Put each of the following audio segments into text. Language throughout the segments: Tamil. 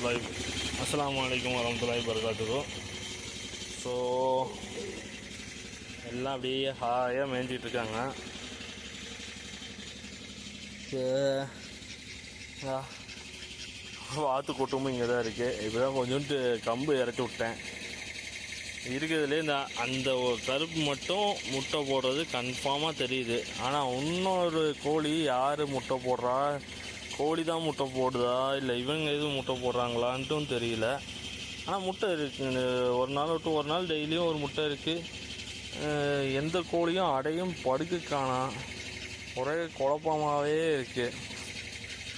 வரமத்துலாய் அஸ்லாம் வலைக்கம் வரமத்துலாய் வரகாத்துக்கும் ஸோ எல்லாம் அப்படியே ஹாயாக மேய்ஞ்சிட்டு இருக்காங்க. வாத்து கூட்டமும் இங்கே தான் இருக்குது இப்போ தான் கொஞ்சோண்டு கம்பு இறச்சி விட்டேன். இருக்கிறதுலே இந்த அந்த ஒரு கருப்பு மட்டும் முட்டை போடுறது கன்ஃபார்மாக தெரியுது. ஆனால் இன்னொரு கோழி யார் முட்டை போடுறா? கோழி தான் முட்டை போடுதா? இல்லை இவங்க எதுவும் முட்டை போடுறாங்களான்ட்டும் தெரியல. ஆனால் முட்டை இருக்கு. ஒரு நாள் விட்டு ஒரு நாள் டெய்லியும் ஒரு முட்டை இருக்குது எந்த கோழியும் அடையும் படுக்க காணாம் ஒரே குழப்பமாகவே இருக்குது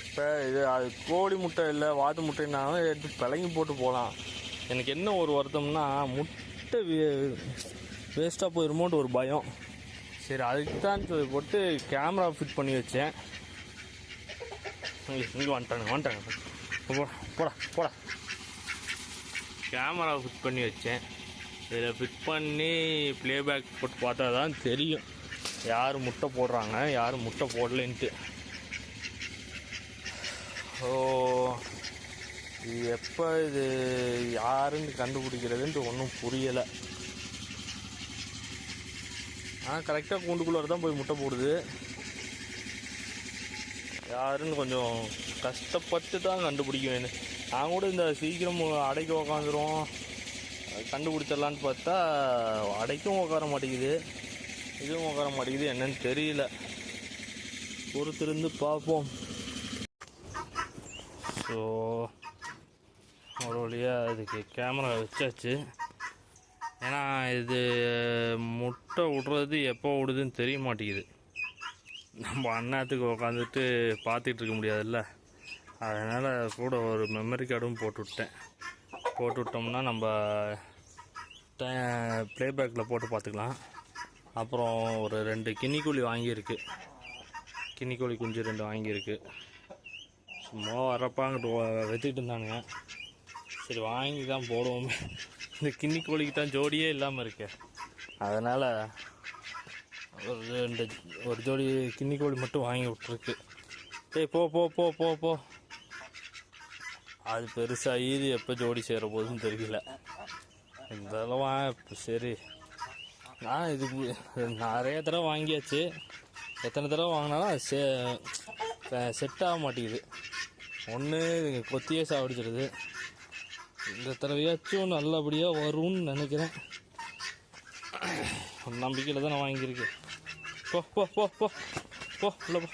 இப்போ இது அது கோழி முட்டை இல்லை வாத்து முட்டைனாலும் எடுத்து பிளங்கி போட்டு போகலாம் எனக்கு என்ன ஒரு வருத்தம்னா முட்டை வே வேஸ்ட்டாக போயிருமோன்ட்டு ஒரு பயம். சரி அதுக்கு தான் சொல்லி போட்டு கேமரா ஃபிட் பண்ணி வச்சேன். இங்கே இங்கே வந்துட்டானுங்க வந்துட்டாங்க போடா போடா கேமரா ஃபிட் பண்ணி வச்சேன். இதில் ஃபிட் பண்ணி ப்ளேபேக் போட்டு பார்த்தா தான் தெரியும். யார் முட்டை போடுறாங்க யார் முட்டை போடலைன்ட்டு. ஓ எப்போ இது யாருன்னு கண்டுபிடிக்கிறதுன்ட்டு ஒன்றும் புரியலை. ஆனால் கரெக்டாக கூண்டுக்குள்ளார தான் போய் முட்டை போடுது. யாருன்னு கொஞ்சம் கஷ்டப்பட்டு தான் கண்டுபிடிக்க வேணும் நான் கூட இந்த சீக்கிரம் அடைக்க உக்காந்துருவோம். கண்டுபிடிச்சிடலான்னு பார்த்தா அடைக்கும் உட்கார மாட்டேங்குது. இதுவும் உட்கார மாட்டேங்குது. என்னன்னு தெரியல. பொறுத்திருந்து பார்ப்போம். ஸோ ஒரு வழியாக இதுக்கு கேமரா வச்சாச்சு. ஏன்னா இது முட்டை விடுறது எப்போ விடுதுன்னு தெரிய மாட்டேங்குது. நம்ம அண்ணாத்துக்கு உட்காந்துட்டு பார்த்துட்டு இருக்க முடியாதுல்ல. அதனால் கூட ஒரு மெமரி கார்டும் போட்டு விட்டேன். போட்டு விட்டோம்னா நம்ம ப்ளேபேக்கில் போட்டு பார்த்துக்கலாம் அப்புறம் ஒரு ரெண்டு கின்னிக்கோழி வாங்கியிருக்கு. கின்னிக்கோழி குஞ்சு ரெண்டு வாங்கியிருக்கு. சும்மா வரப்பாங்கிட்டு வெத்திட்டு இருந்தானுங்க. சரி வாங்கி தான் போடுவோமே. இந்த கின்னி கோழிக்கு தான் ஜோடியே இல்லாமல் இருக்கு. அதனால் ஒரு ரெண்டு ஒரு ஜோடி கிண்ணி கோழி மட்டும் வாங்கி விட்ருக்கு டேய் போ போ போ போ போ. அது பெருசாக இது எப்போ ஜோடி சேர போகுதுன்னு தெரியல. இருந்தாலும் இப்போ சரி. நான் இதுக்கு நிறைய தடவை வாங்கியாச்சு. எத்தனை தடவை வாங்கினாலும் அது செ செட் ஆக மாட்டேங்குது. ஒன்று கொத்தியே சாப்பிடுச்சிடுது இந்த தடவையாச்சும் நல்லபடியாக வரும்னு நினைக்கிறேன். நம்பிக்கையில் தான் நான் வாங்கியிருக்கேன். போ போ போ போ. போ உள்ள போ.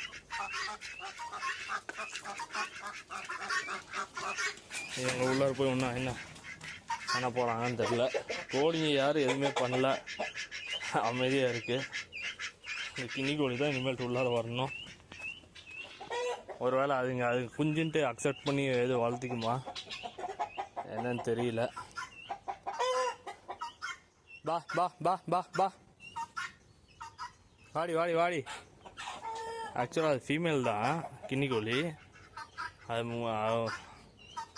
எங்கள் உள்ளார போய் ஒன்றா என்ன? பண்ண போகிறாங்கன்னு தெரில கோழிங்க யாரும் எதுவுமே பண்ணல. அமைதியாக இருக்குது இந்த கிண்ணி கோழி தான் இனிமேல் உள்ளார வரணும். ஒருவேளை அதுங்க அது குஞ்சுன்ட்டு அக்செப்ட் பண்ணி எது வளர்த்திக்குமா? என்னன்னு தெரியல. பா பா பா பா பா வாடி வாடி வாடி. ஆக்சுவலாக அது ஃபீமேல் தான் கின்னி அது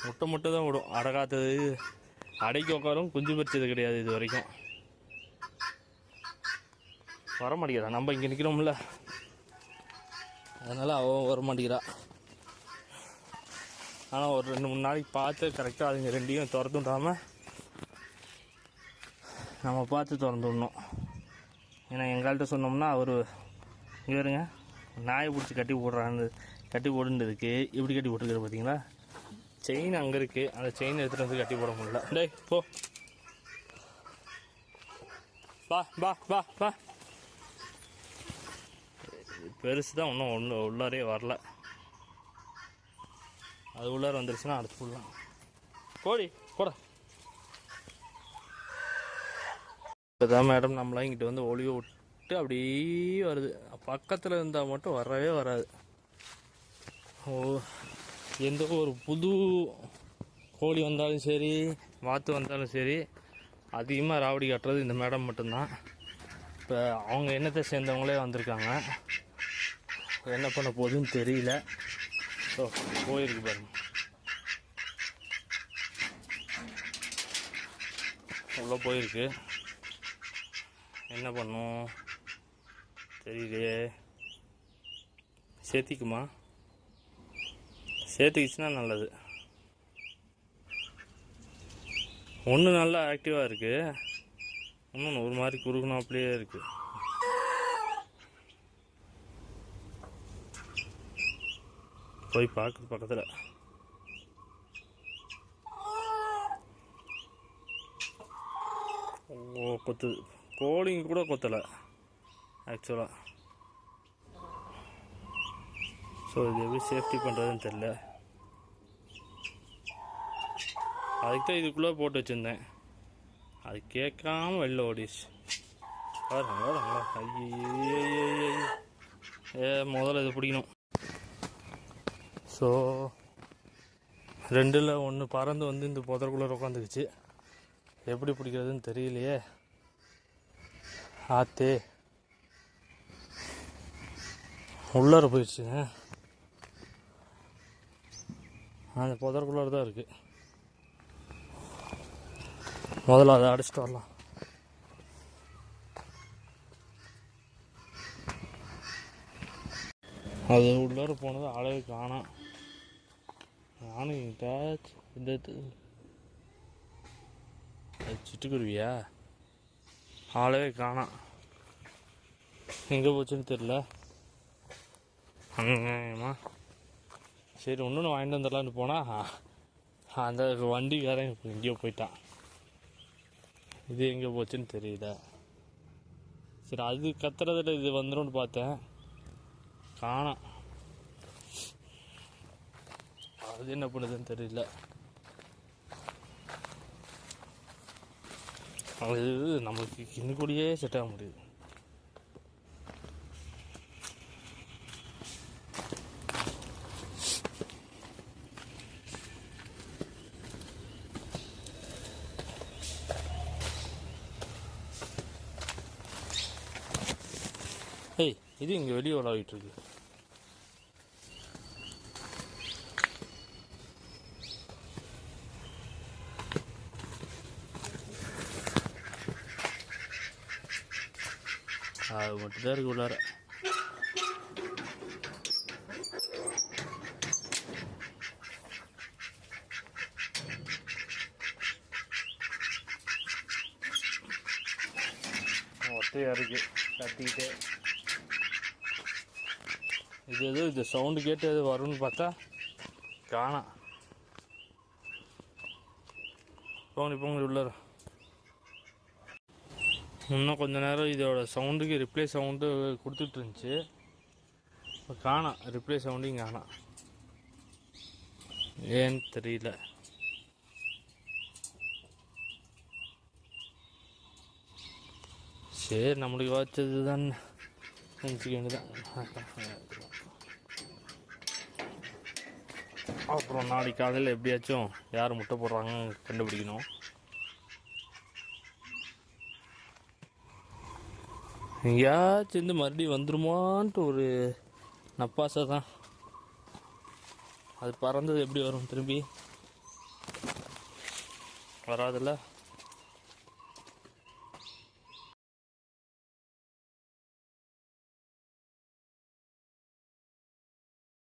முட்டை முட்டை தான் விடும். அடகாத்தது அடைக்கு உட்காரும் குஞ்சு பறிச்சது கிடையாது இது வரைக்கும். வர மாட்டேங்கிறா நம்ம இங்கே நிற்கிறோம்ல அதனால் அவன் வர மாட்டேங்கிறா. ஆனால் ஒரு ரெண்டு மூணு நாளைக்கு பார்த்து கரெக்டாக அதுங்க ரெண்டையும் திறந்து நம்ம பார்த்து திறந்து விடணும் ஏன்னா எங்கள்கிட்ட சொன்னோம்னா அவர் இங்கே இருங்க நாயை பிடிச்சி கட்டி போடுறான்னு கட்டி போடுன்றதுக்கு இப்படி கட்டி போட்டுருக்குற பார்த்தீங்களா செயின் அங்கே இருக்குது அந்த செயின் எடுத்துகிட்டு வந்து கட்டி போட முடியல. டேய் போ. பா பா பா பா பெருசு தான் இன்னும் ஒன்று உள்ளாரே வரல. அது உள்ளார வந்துருச்சுன்னா அடுத்து ஃபுல்லாக கோழி கூட இப்போ இப்போதான் மேடம் நம்மளாம் இங்கிட்டு வந்து ஒளிய விட்டு அப்படியே வருது. பக்கத்தில் இருந்தால் மட்டும் வரவே வராது. ஓ எந்த ஒரு புது கோழி வந்தாலும் சரி வாத்து வந்தாலும் சரி அதிகமாக ராவடி கட்டுறது இந்த மேடம் மட்டும்தான். இப்போ அவங்க என்னத்தை சேர்ந்தவங்களே வந்திருக்காங்க. என்ன பண்ண போகுதுன்னு தெரியல. ஸோ போயிருக்கு பாருங்க. உள்ளே போயிருக்கு. என்ன பண்ணும்? தெரியலையே. சேர்த்திக்குமா? சேர்த்துக்கிச்சுன்னா நல்லது. ஒன்று நல்லா ஆக்டிவாக இருக்குது இன்னொன்று ஒரு மாதிரி குறுகுனாப்லேயே இருக்குது போய் பார்க்குது பக்கத்தில். ஓ கொத்துது. கோழிங்க கூட கொத்தலை ஆக்சுவலாக ஸோ இது எப்படி சேஃப்டி பண்ணுறதுன்னு தெரில அதுக்கு தான் இதுக்குள்ளே போட்டு வச்சுருந்தேன். அது கேட்காம வெளில ஓடிச்சு ஏ முதல்ல இது பிடிக்கணும் ஸோ ரெண்டில் ஒன்று பறந்து வந்து இந்த புதற்குள்ளே உட்காந்துக்குச்சு எப்படி பிடிக்கிறதுன்னு தெரியலையே ஆத்தே உள்ளார போயிடுச்சுங்க அந்த புதருக்குள்ளார தான் இருக்குது முதல்ல அதை அடிச்சுட்டு வரலாம். அது உள்ளார போனது அளவு காணாம் நானும் எங்கிட்டாச்சும் இந்த அது சிட்டுக்குருவியா? ஆளவே காணாம் எங்கே போச்சுன்னு தெரில அங்கேம்மா சரி ஒன்று வாங்கிட்டு வந்துடலான்னு போனால் அந்த வண்டிக்காரன் இப்போ எங்கேயோ போயிட்டான். இது எங்கே போச்சுன்னு தெரியல. சரி அது கத்துறதுல இது வந்துடும்னு பார்த்தேன். காணோம் அது என்ன பண்ணுதுன்னு தெரியல. அது நம்மளுக்கு இன்னும் செட் ஆக முடியுது. ஏய் இது இங்கே வெளியே விளாடிட்டு இருக்கு. அது மட்டும்தான் இருக்கு உள்ளார. ஒத்தையாக இருக்கு கத்திக்கிட்டே இது ஏதோ இது சவுண்டு கேட்டு எது வரும்னு பார்த்தா காணாம் போங்க போங்க உள்ளார. இன்னும் கொஞ்ச நேரம் இதோட சவுண்டுக்கு ரிப்ளே சவுண்டு கொடுத்துட்டு இருந்துச்சு இப்போ காணாம். ரிப்ளே சவுண்டையும் காணாம். ஏன்னு தெரியல. சரி நம்மளுக்கு வச்சது தான் நினச்சிக்க வேண்டியதான் அப்புறம் நாளைக்கு காலையில் எப்படியாச்சும் யார் முட்டை போடுறாங்க கண்டுபிடிக்கணும். எங்கேயாச்சும் இருந்து மறுபடியும் வந்துருமான்ட்டு ஒரு நப்பாசை தான். அது பறந்தது எப்படி வரும் திரும்பி? வராதுல்ல?